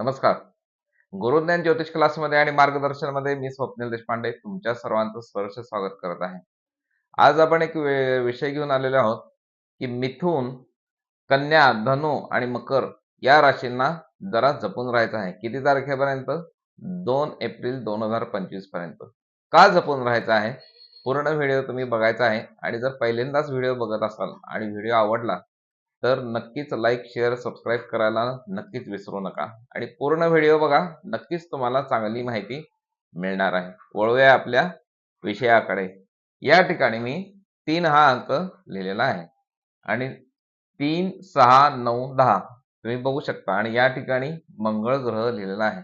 नमस्कार. गुरुज्ञान ज्योतिष क्लासमध्ये आणि मार्गदर्शनमध्ये मी स्वप्नील देशपांडे तुमच्या सर्वांचं स्पर्श स्वागत करत आहे. आज आपण एक विषय घेऊन आलेलो आहोत की मिथून कन्या धनु आणि मकर या राशींना जरा जपून राहायचं आहे. किती तारखेपर्यंत? दोन एप्रिल दोन हजार पंचवीसपर्यंत. का जपून राहायचं आहे? पूर्ण व्हिडिओ तुम्ही बघायचा आहे. आणि जर पहिल्यांदाच व्हिडिओ बघत असाल आणि व्हिडिओ आवडला तर नक्कीच लाईक शेअर सबस्क्राईब करायला नक्कीच विसरू नका. आणि पूर्ण व्हिडिओ बघा नक्कीच तुम्हाला चांगली माहिती मिळणार आहे. वळूया आपल्या विषयाकडे. या ठिकाणी मी तीन हा अंक लिहिलेला आहे. आणि तीन सहा नऊ दहा तुम्ही बघू शकता. आणि या ठिकाणी मंगळ ग्रह लिहिलेला आहे.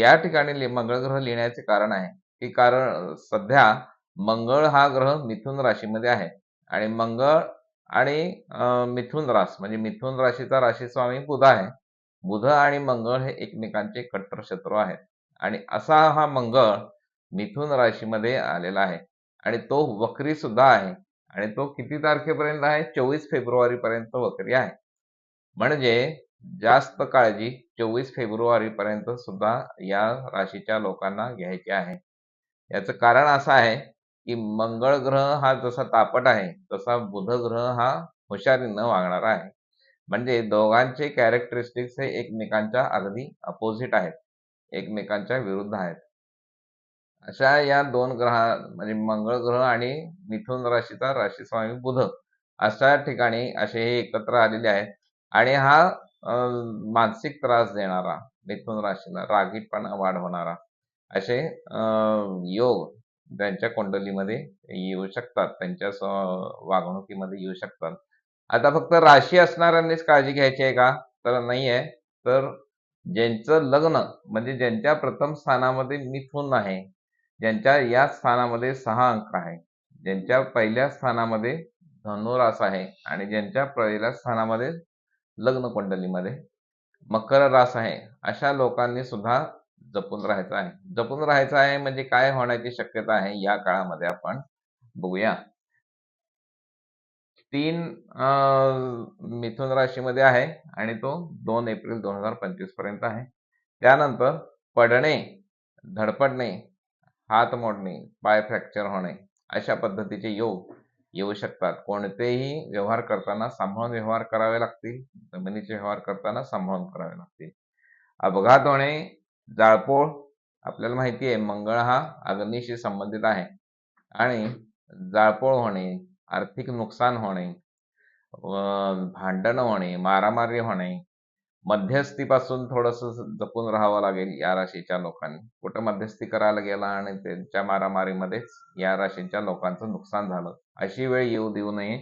या ठिकाणी मंगळ ग्रह लिहिण्याचे कारण आहे की कारण सध्या मंगळ हा ग्रह मिथुन राशीमध्ये आहे. आणि मंगळ आणि मिथुन रास म्हणजे मिथुन राशीचा राशी स्वामी बुध आहे. बुध आणि मंगळ हे एकमेकांचे कट्टर शत्रू आहेत. आणि असा हा मंगळ मिथुन राशीमध्ये आलेला आहे. आणि तो वक्री सुद्धा आहे. आणि तो किती तारखेपर्यंत आहे? चोवीस फेब्रुवारी पर्यंत वक्री आहे. म्हणजे जास्त काळजी चोवीस फेब्रुवारी पर्यंत सुद्धा या राशीच्या लोकांना घ्यायची आहे. याचं कारण असं आहे की मंगळ ग्रह हा जसा तापट आहे तसा बुध ग्रह हा हुशारीनं वागणारा आहे. म्हणजे दोघांचे कॅरेक्टरिस्टिक्स हे एकमेकांच्या अगदी अपोजिट आहेत एकमेकांच्या विरुद्ध आहेत. अशा या दोन ग्रहा म्हणजे मंगळ ग्रह आणि मिथुन राशीचा राशी स्वामी बुध अशा ठिकाणी असे हे एकत्र आलेले आहेत. आणि हा मानसिक त्रास देणारा मिथुन राशीला रागीटपणा वाढवणारा असे अं, योग त्यांच्या कुंडलीमध्ये येऊ शकतात त्यांच्या वागणुकीमध्ये येऊ शकतात. आता फक्त राशी असणाऱ्यांनीच काळजी घ्यायची आहे का? तर नाही आहे. तर ज्यांचं लग्न म्हणजे ज्यांच्या प्रथम स्थानामध्ये मिथून आहे ज्यांच्या या स्थानामध्ये सहा अंक आहे ज्यांच्या पहिल्या स्थानामध्ये धनुरास आहे आणि ज्यांच्या पहिल्या स्थानामध्ये लग्न कुंडलीमध्ये मकर रास आहे अशा लोकांनी सुद्धा जपून राहायचं आहे. जपून राहायचं आहे म्हणजे काय होण्याची शक्यता आहे या काळामध्ये आपण बघूया. तीन मिथुन राशीमध्ये आहे आणि तो दोन एप्रिल दोन हजार पंचवीसपर्यंत आहे. त्यानंतर पडणे धडपडणे हात मोडणे पाय फ्रॅक्चर होणे अशा पद्धतीचे योग येऊ शकतात. कोणतेही व्यवहार करताना सांभाळून व्यवहार करावे लागतील. जमिनीचे व्यवहार करताना सांभाळून करावे लागतील. अपघात होणे जाळपोळ आपल्याला माहिती आहे मंगळ हा अग्नीशी संबंधित आहे. आणि जाळपोळ होणे आर्थिक नुकसान होणे भांडणं होणे मारामारी होणे मध्यस्थीपासून थोडस जपून राहावं लागेल या राशीच्या लोकांनी. कुठं मध्यस्थी करायला गेला आणि त्यांच्या मारामारीमध्येच या राशीच्या लोकांचं नुकसान झालं? अशी वेळ येऊ देऊ नये.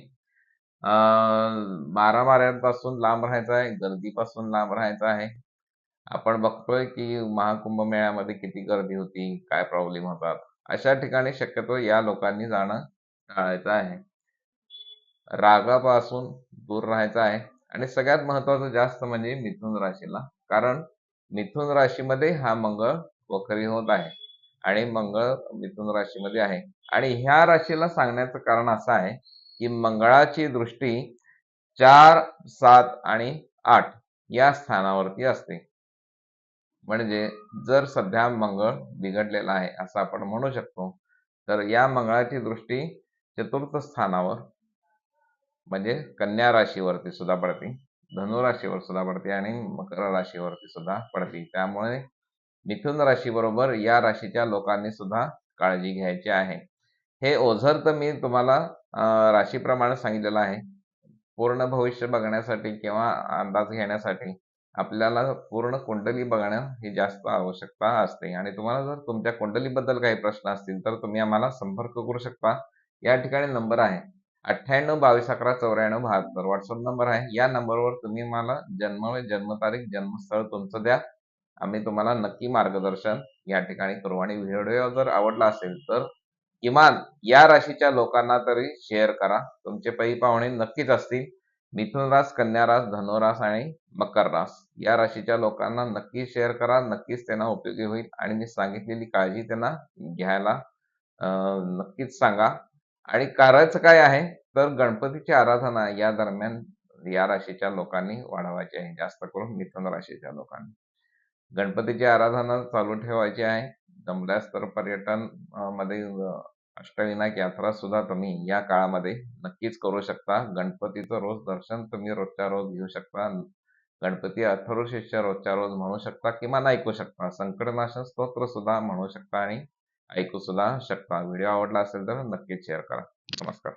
मारामाऱ्यांपासून लांब राहायचं आहे गर्दीपासून लांब राहायचं आहे. आपण बघतोय की महाकुंभ मेळ्यामध्ये किती गर्दी होती काय प्रॉब्लेम होतात? अशा ठिकाणी शक्यतो या लोकांनी जाणं टाळायचं आहे. रागापासून दूर राहायचं आहे. आणि सगळ्यात महत्वाचं जास्त म्हणजे मिथुन राशीला. कारण मिथुन राशीमध्ये हा मंगळ वक्री होत आहे. आणि मंगळ मिथुन राशीमध्ये आहे. आणि ह्या राशीला सांगण्याचं कारण असं आहे की मंगळाची दृष्टी चार सात आणि आठ या स्थानावरती असते. म्हणजे जर सध्या मंगळ बिघडलेला आहे असं आपण म्हणू शकतो तर या मंगळाची दृष्टी चतुर्थ स्थानावर म्हणजे कन्या राशीवरती सुद्धा पडते धनु राशीवर सुद्धा पडते आणि मकर राशीवरती सुद्धा पडते. त्यामुळे मिथुन राशी बरोबर या राशीच्या लोकांनी सुद्धा काळजी घ्यायची आहे. हे ओझर तर मी तुम्हाला राशीप्रमाणे सांगितलेलं आहे. पूर्ण भविष्य बघण्यासाठी किंवा अंदाज घेण्यासाठी आपल्याला पूर्ण कुंडली बघणं ही जास्त आवश्यकता असते. आणि तुम्हाला जर तुमच्या कुंडलीबद्दल काही प्रश्न असतील तर तुम्ही आम्हाला संपर्क करू शकता. या ठिकाणी नंबर आहे अठ्ठ्याण्णव बावीस अकरा चौऱ्याण्णव बहात्तर. व्हॉट्सअप नंबर आहे. या नंबरवर तुम्ही मला जन्म जन्मतारीख जन्मस्थळ तुमचं द्या. आम्ही तुम्हाला नक्की मार्गदर्शन या ठिकाणी करू. आणि व्हिडिओ जर आवडला असेल तर किमान या राशीच्या लोकांना तरी शेअर करा. तुमचे पै पाहुणे नक्कीच असतील. मिथुन रास कन्या रास धनुरास आणि मकर रास या राशीच्या लोकांना नक्की शेअर करा. नक्कीच त्यांना उपयोगी होईल आणि मी सांगितलेली काळजी त्यांना घ्यायला नक्कीच सांगा. आणि करायचं काय आहे? तर गणपतीची आराधना या दरम्यान या राशीच्या लोकांनी वाढवायची आहे. जास्त करून मिथुन राशीच्या लोकांनी. गणपतीची आराधना चालू ठेवायची आहे. जमल्यास तर पर्यटनमध्ये अष्टविनायक यात्रा सुद्धा तुम्ही या काळामध्ये नक्कीच करू शकता. गणपतीचं रोज दर्शन तुम्ही रोजच्या रोज घेऊ शकता. गणपती अथर्वशीर्ष रोजच्या रोज म्हणू शकता किमान ऐकू शकता. संकटनाशन स्तोत्र सुद्धा म्हणू शकता आणि ऐकू सुद्धा शकता. व्हिडिओ आवडला असेल तर नक्कीच शेअर करा. नमस्कार.